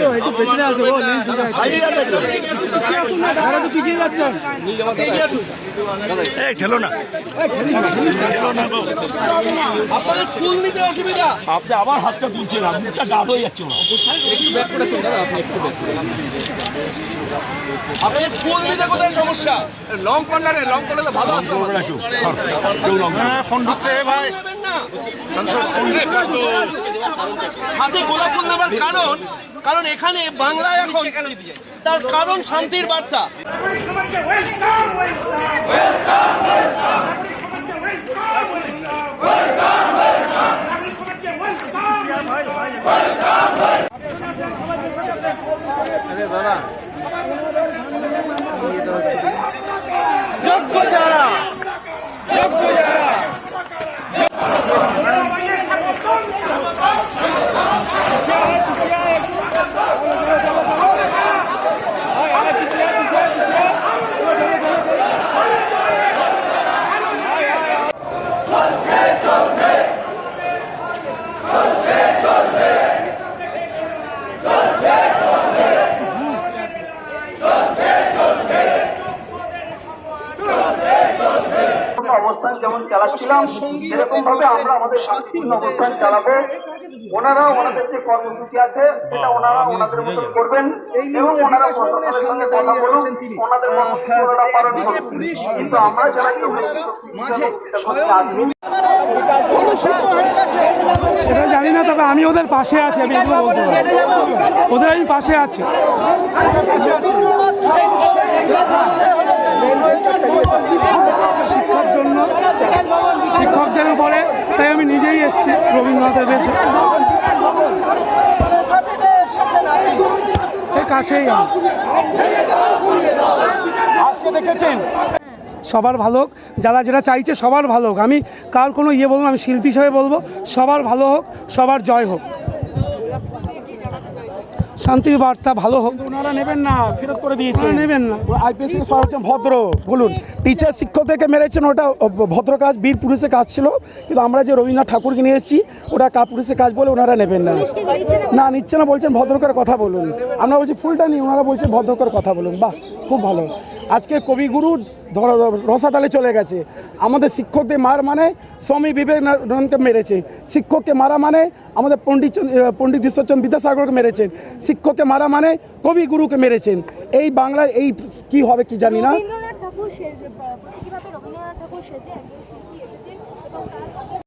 Yeah. একটু পেছনে আসো তো পিছিয়ে যাচ্ছে ঠেলো না। আপনাদের ফুল নিতে অসুবিধা। আপনি আবার হাতটা তুলছেন না মুখটা গাদ হয়ে যাচ্ছে ওরা। আপনাদের ফুল নিতে কোথায় সমস্যা? লং কর্নারে লং কর্নারে ভালো আসবে ওরা একটু কেউ লং নেবেন হাতে গোলাপ ফুল নেবার কারণ কারণ এখানে বাংলায় এখন তার কারণ শান্তির বার্তা। যোগ্য অবস্থান যেমন চালাচ্ছিলাম সেরকম ভাবে আমরা আমাদের শান্তিপূর্ণ অবস্থান চালাবো ওনারা ওনাদের যে কর্মসূচি আছে সেটা ওনারা ওনাদের মতন করবেন এবং ওনারা প্রশাসনের সঙ্গে কথা বলুন ওনাদের কর্মসূচি ওনারা পালন করুন কিন্তু আমরা যারা কেউ সেটা জানি না তবে আমি ওদের পাশে আছি আমি এগুলো বলতে পারি ওদের আমি পাশে আছি তাই আমি নিজেই এসেছি রবীন্দ্রনাথের দেশে কাছেই দেখেছেন সবার ভালো হোক, যারা যেটা চাইছে সবার ভালো হোক। আমি কার কোনো ইয়ে বলব আমি শিল্পী হিসাবে বলব, সবার ভালো হোক, সবার জয় হোক। শান্তির বার্তা ভালো হোক। ওনারা নেবেন না ফেরত করে দিয়েছে। নেবেন না। আইপিএস সবাই হচ্ছেন ভদ্র। বলুন টিচার শিক্ষক থেকে মেরেছেন ওটা ভদ্র কাজ বীর পুরুষের কাজ ছিল। কিন্তু আমরা যে রবীন্দ্রনাথ ঠাকুরকে নিয়ে এসেছি ওটা কাপুরুষের কাজ বলে ওনারা নেবেন না। না নিচ্ছে না বলছেন ভদ্রকার কথা বলুন। আমরা বলছি ফুলটা নিই ওনারা বলছেন ভদ্রকার কথা বলুন। বাহ খুব ভালো। আজকে কবিগুরু ধর- রসাতালে চলে গেছে। আমাদের শিক্ষকদের মার মানে স্বামী বিবেকানন্দকে মেরেছে। শিক্ষককে মারা মানে আমাদের পণ্ডিত পণ্ডিত ঈশ্বরচন্দ্র বিদ্যাসাগরকে মেরেছেন। শিক্ষককে মারা মানে কবিগুরুকে মেরেছেন। এই বাংলার এই কি হবে কি জানি না।